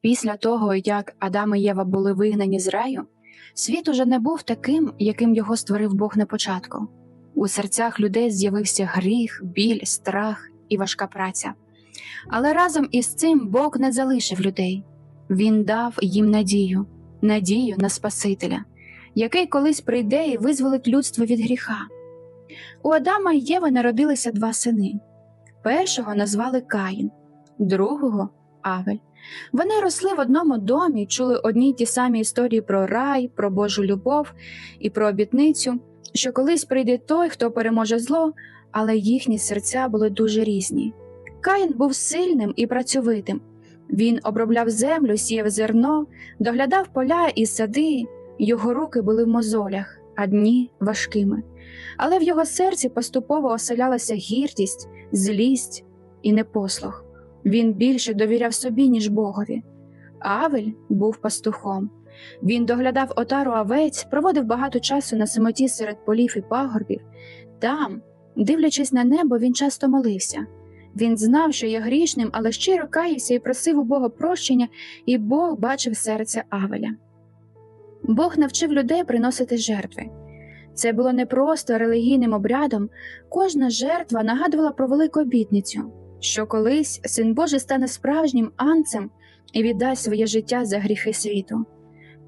Після того, як Адам і Єва були вигнані з раю, світ уже не був таким, яким його створив Бог на початку. У серцях людей з'явився гріх, біль, страх і важка праця. Але разом із цим Бог не залишив людей. Він дав їм надію, надію на Спасителя, який колись прийде і визволить людство від гріха. У Адама і Єви народилися два сини. Першого назвали Каїн, другого Авель. Вони росли в одному домі, чули одні й ті самі історії про рай, про Божу любов і про обітницю, що колись прийде той, хто переможе зло, але їхні серця були дуже різні. Каїн був сильним і працьовитим. Він обробляв землю, сіяв зерно, доглядав поля і сади, його руки були в мозолях, а дні важкими. Але в його серці поступово оселялася гірдість, злість і непослух. Він більше довіряв собі, ніж Богові. Авель був пастухом. Він доглядав отару овець, проводив багато часу на самоті серед полів і пагорбів. Там, дивлячись на небо, він часто молився. Він знав, що є грішним, але щиро каявся і просив у Бога прощення, і Бог бачив серце Авеля. Бог навчив людей приносити жертви. Це було не просто релігійним обрядом, кожна жертва нагадувала про велику обітницю, що колись син Божий стане справжнім анцем і віддасть своє життя за гріхи світу.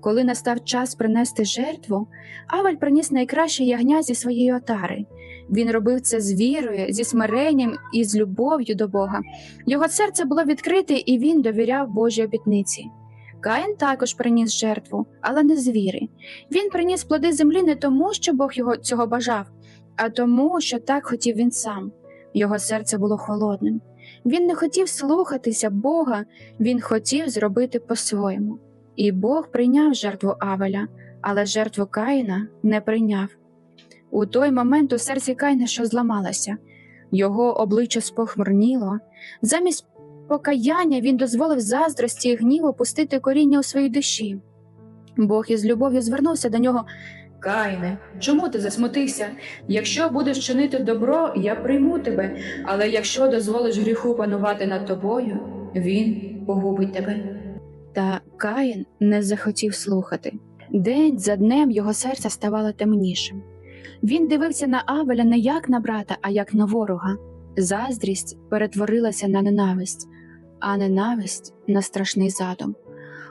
Коли настав час принести жертву, Авель приніс найкраще ягня зі своєї отари. Він робив це з вірою, зі смиренням і з любов'ю до Бога. Його серце було відкрите, і він довіряв Божій обітниці. Каїн також приніс жертву, але не з віри. Він приніс плоди землі не тому, що Бог його цього бажав, а тому, що так хотів він сам. Його серце було холодним. Він не хотів слухатися Бога, він хотів зробити по-своєму. І Бог прийняв жертву Авеля, але жертву Каїна не прийняв. У той момент у серці Каїна що зламалося, його обличчя спохмурніло. Замість покаяння він дозволив заздрості і гніву пустити коріння у своїй душі. Бог із любов'ю звернувся до нього. Каїне, чому ти засмутився? Якщо будеш чинити добро, я прийму тебе, але якщо дозволиш гріху панувати над тобою, він погубить тебе. Та Каїн не захотів слухати. День за днем його серце ставало темнішим. Він дивився на Авеля не як на брата, а як на ворога. Заздрість перетворилася на ненависть, а ненависть на страшний задум.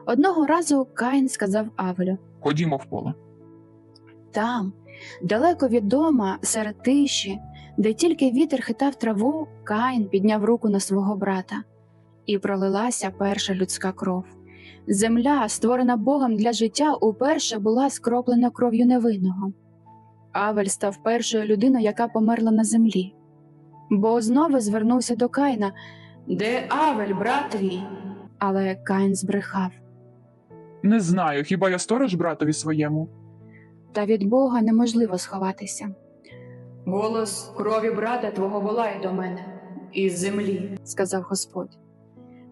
Одного разу Каїн сказав Авелю Ходімо в поле. Там, далеко від дома, серед тиші, де тільки вітер хитав траву, Каїн підняв руку на свого брата, і пролилася перша людська кров. Земля, створена Богом для життя, уперше була скроплена кров'ю невинного. Авель став першою людиною, яка померла на землі. Бог знову звернувся до Каїна Де Авель, брат твій? Але Каїн збрехав. Не знаю, хіба я сторож братові своєму? Та від Бога неможливо сховатися. Голос крові брата твого волає до мене із землі, сказав Господь.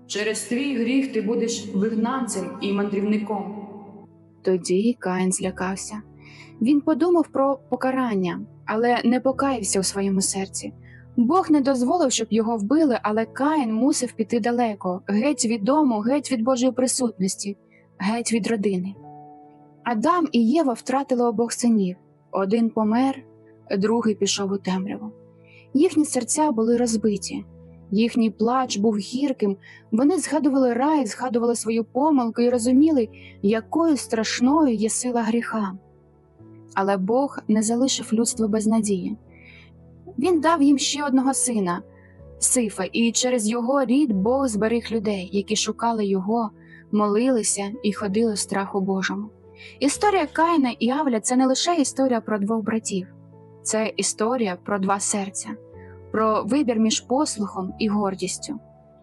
Через твій гріх ти будеш вигнанцем і мандрівником. Тоді Каїн злякався. Він подумав про покарання, але не покаявся у своєму серці. Бог не дозволив, щоб його вбили, але Каїн мусив піти далеко, геть від дому, геть від Божої присутності, геть від родини. Адам і Єва втратили обох синів. Один помер, другий пішов у темряву. Їхні серця були розбиті, їхній плач був гірким. Вони згадували рай, згадували свою помилку і розуміли, якою страшною є сила гріха. Але Бог не залишив людство без надії. Він дав їм ще одного сина, Сифа, і через його рід Бог зберіг людей, які шукали його, молилися і ходили в страху Божому. Історія Каїна і Авля це не лише історія про двох братів, це історія про два серця, про вибір між послухом і гордістю,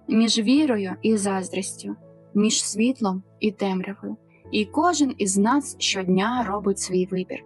між вірою і заздрістю, між світлом і темрявою. І кожен із нас щодня робить свій вибір.